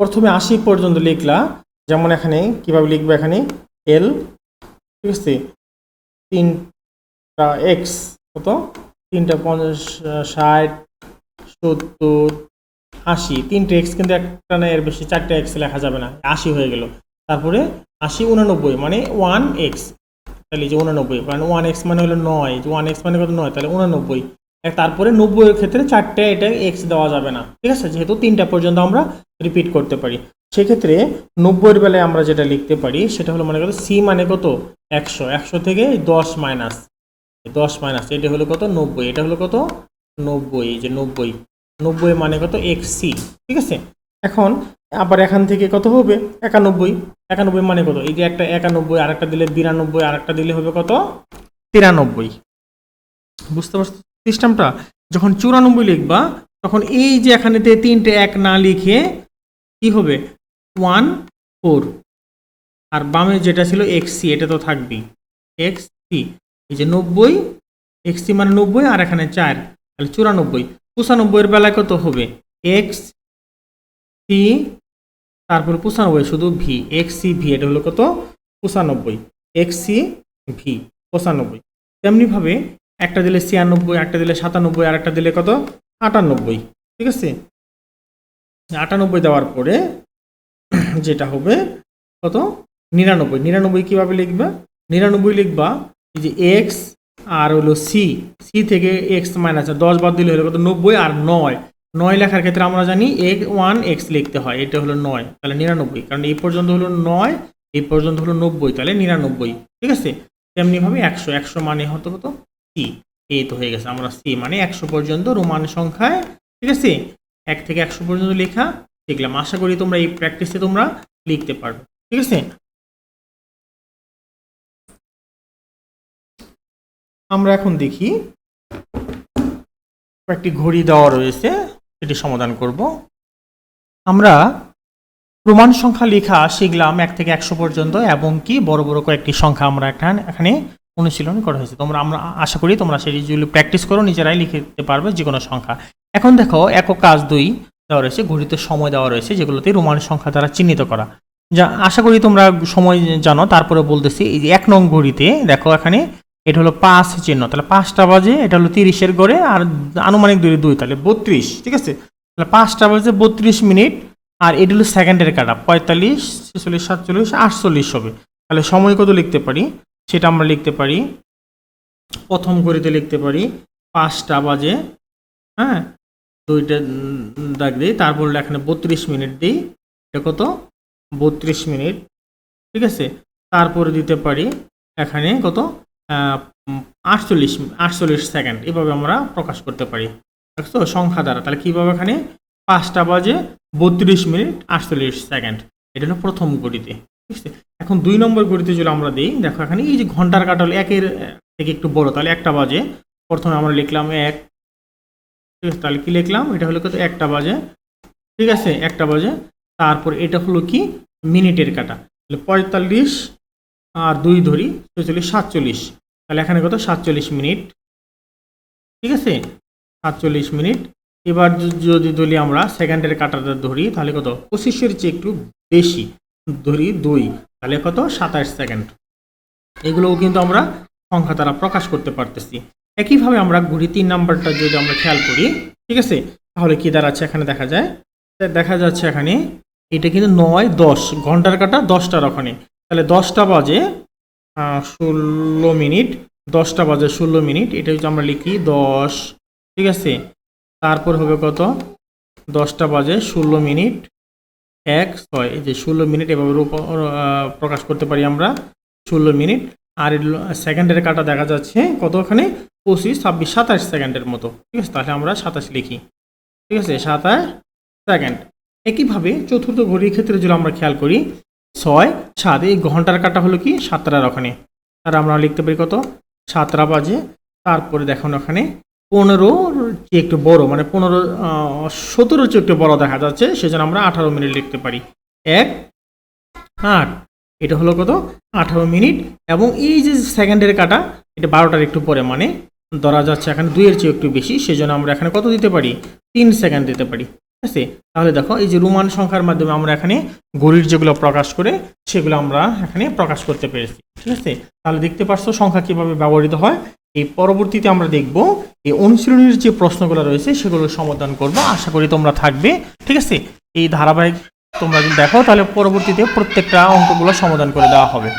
প্রথমে আশি পর্যন্ত লিখলা, যেমন এখানে, কীভাবে লিখবে এখানে? এল ঠিক আছে? তিনটা এক্স কত? তিনটা পঞ্চাশ, ষাট, সত্তর, আশি। তিনটে এক্স কিন্তু একটা না, এর বেশি চারটে এক্স লেখা যাবে না, আশি হয়ে গেল। তারপরে আশি উনানব্বই মানে ওয়ান এক্স তাহলে যে উনানব্বই, কারণ ওয়ান এক্স মানে হলো নয়, যে ওয়ান এক্স মানে কত? নয়, তাহলে উনানব্বই। তারপরে নব্বইয়ের ক্ষেত্রে চারটে এটা এক্স দেওয়া যাবে না, ঠিক আছে? যেহেতু তিনটা পর্যন্ত আমরা রিপিট করতে পারি। সেক্ষেত্রে নব্বইয়ের বেলায় আমরা যেটা লিখতে পারি, সেটা হলো মানে কত সি মানে কত? একশো। একশো থেকে দশ মাইনাস দশ মাইনাস এটা হলো কত? নব্বই। এটা হলো কত? নব্বই। যে নব্বই। নব্বই মানে কত? এক্স সি ঠিক আছে? এখন আবার এখান থেকে কত হবে? একানব্বই। একানব্বই মানে কত? এই যে একটা একানব্বই, আরেকটা দিলে বিরানব্বই, আরেকটা দিলে হবে কত? তিরানব্বই। বুঝতে পারছ সিস্টেমটা যখন চুরানব্বই লিখবা, তখন এই যে এখানেতে তিনটে এক না লিখে কি হবে? One four. আর বামে যেটা ছিল এক্স সি, এটা তো থাকবেই। এক্স সি, এই যে নব্বই, এক্স সি মানে নব্বই আর এখানে চার, তাহলে চুরানব্বই। পঁচানব্বইয়ের বেলায় কত হবে? এক্স সি, তারপর পঁচানব্বই, শুধু ভি এক্স সি ভি এটা হলো কত? পঁচানব্বই। এক্স সি ভি পঁচানব্বই। তেমনিভাবে একটা দিলে ছিয়ানব্বই, একটা দিলে সাতানব্বই, আর একটা দিলে কত? আটানব্বই। ঠিক আছে? আটানব্বই দেওয়ার পরে যেটা হবে, কত? নিরানব্বই। নিরানব্বই কীভাবে লিখবা? নিরানব্বই লিখবা যে এক্স আর হলো সি সি থেকে এক্স মাইনাস দশ বাদ দিলে হলো কত? নব্বই আর নয়। নয় লেখার ক্ষেত্রে আমরা জানি এক ওয়ান এক্স লিখতে হয়, এটা হলো নয়, তাহলে নিরানব্বই। কারণ এই পর্যন্ত হলো নয়, এই পর্যন্ত হলো নব্বই, তাহলে নিরানব্বই, ঠিক আছে? তেমনিভাবে একশো একশো মানে হতো কত? সি এই তো হয়ে গেছে, আমরা সি মানে একশো পর্যন্ত রোমান সংখ্যায়, ঠিক আছে? এক থেকে একশো পর্যন্ত লেখা শিখলাম আশা করি তোমরা এই প্র্যাকটিসে তোমরা লিখতে পারবে। ঠিক আছে? আমরা এখন দেখি কয়েকটি ঘড়ি দেওয়া রয়েছে এটি সমাধান করব। আমরা প্রমাণ সংখ্যা লেখা শিখলাম এক থেকে একশো পর্যন্ত, এবং কি বড় বড় কয়েকটি সংখ্যা আমরা এখানে এখানে অনুশীলন করা হয়েছে। তোমরা, আমরা আশা করি তোমরা সেটি প্র্যাকটিস করো, নিজেরাই লিখতে পারবে যে কোনো সংখ্যা। এখন দেখো একক কাজ দুই দেওয়া রয়েছে, ঘড়িতে সময় দেওয়া রয়েছে, যেগুলোতে রোমান সংখ্যা দ্বারা চিহ্নিত করা। যা আশা করি তোমরা সময় জানো, তারপরে বলতেছি এই যে এক নং ঘড়িতে, দেখো এখানে, এটা হলো পাঁচ চিহ্ন, তাহলে পাঁচটা বাজে, এটা হলো তিরিশের গড়ে আর আনুমানিক দুই দুই, তাহলে বত্রিশ, ঠিক আছে? তাহলে পাঁচটা বাজে বত্রিশ মিনিট, আর এটা হলো সেকেন্ডের কাটা, পঁয়তাল্লিশ, ছেচল্লিশ, সাতচল্লিশ, আটচল্লিশ হবে। তাহলে সময় কত লিখতে পারি? সেটা আমরা লিখতে পারি, প্রথম ঘড়িতে লিখতে পারি, পাঁচটা বাজে হ্যাঁ? দুইটা দাগ দিই তারপর এখানে বত্রিশ মিনিট দিই। এটা কত? বত্রিশ মিনিট। ঠিক আছে? তারপরে দিতে পারি এখানে কত? আটচল্লিশ আটচল্লিশ সেকেন্ড। এভাবে আমরা প্রকাশ করতে পারি। দেখছ? সংখ্যা দ্বারা। তাহলে কীভাবে এখানে? পাঁচটা বাজে বত্রিশ মিনিট, আটচল্লিশ সেকেন্ড। এটা হলো প্রথম গড়িতে ঠিক আছে? এখন দুই নম্বর গড়িতে যদি আমরা দিই, দেখো এখানে এই যে ঘণ্টার কাটাল একের থেকে একটু বড়, তাহলে একটা বাজে। প্রথমে আমরা লিখলাম এক ঠিক আছে তাহলে কি লিখলাম? এটা হলো কত একটা বাজে। ঠিক আছে? একটা বাজে। তারপর এটা হলো কি? মিনিটের কাটা। তাহলে পঁয়তাল্লিশ আর দুই ধরি ছেচল্লিশ সাতচল্লিশ। তাহলে এখানে কত? সাতচল্লিশ মিনিট। ঠিক আছে? সাতচল্লিশ মিনিট। এবার যদি ধরি আমরা, সেকেন্ডের কাটাটা ধরি, তাহলে কত? পঁচিশের চেয়ে একটু বেশি। ধরি দুই, তাহলে কত? সাতাশ সেকেন্ড। এগুলোও কিন্তু আমরা সংখ্যা দ্বারা প্রকাশ করতে পারতেছি। একইভাবে আমরা ঘুরি তিন নাম্বারটা যদি আমরা খেয়াল করি, ঠিক আছে? তাহলে কি দাঁড়াচ্ছে? এখানে দেখা যায়। দেখা যাচ্ছে এখানে, এটা কিন্তু নয়, দশ। ঘণ্টার কাটা দশটার ওখানে। তাহলে দশটা বাজে ষোলো মিনিট। দশটা বাজে ষোলো মিনিট। এটা যদি আমরা লিখি দশ, ঠিক আছে? তারপর হবে কত? দশটা বাজে ষোলো মিনিট। এক, ছয়। এই যে ষোলো মিনিট এভাবে প্রকাশ করতে পারি আমরা। ষোলো মিনিট। আর সেকেন্ডের কাটা দেখা যাচ্ছে কত ওখানে পঁচিশ, ছাব্বিশ, সাতাশ সেকেন্ডের মতো। ঠিক আছে, তাহলে আমরা সাতাশ লিখি। ঠিক আছে, সাতাশ সেকেন্ড। একইভাবে চতুর্থ ঘড়ির ক্ষেত্রে যদি আমরা খেয়াল করি, ছয়, সাত, এই ঘণ্টার কাটা হলো কি? সাতটার ওখানে। আর আমরা লিখতে পারি কত? সাতটা বাজে। তারপরে দেখুন ওখানে পনেরো চেয়ে একটু বড় মানে পনেরো সতেরো চেয়ে একটু বড় দেখা যাচ্ছে, সেজন্য আমরা আঠারো মিনিট লিখতে পারি। এক, আট এটা হলো কত? আঠারো মিনিট। এবং এই যে সেকেন্ডের কাটা, এটা বারোটার একটু পরে মানে ধরা যাচ্ছে এখানে দুইয়ের চেয়ে একটু বেশি, সেজন্য আমরা এখানে কত দিতে পারি? তিন সেকেন্ড দিতে পারি। ঠিক আছে? তাহলে দেখো, এই যে রোমান সংখ্যার মাধ্যমে আমরা এখানে গড়ির যেগুলো প্রকাশ করে, সেগুলো আমরা এখানে প্রকাশ করতে পেরেছি। ঠিক আছে? তাহলে দেখতে পাচ্ছ সংখ্যা কীভাবে ব্যবহৃত হয়? এই পরবর্তীতে আমরা দেখব, এই অনুশীলনের যে প্রশ্নগুলো রয়েছে, সেগুলো সমাধান করব। আশা করি তোমরা থাকবে। ঠিক আছে? এই ধারাবাহিক তোমরা যদি দেখো তাহলে পরবর্তীতে প্রত্যেকটা অঙ্কগুলো সমাধান করে দেওয়া হবে।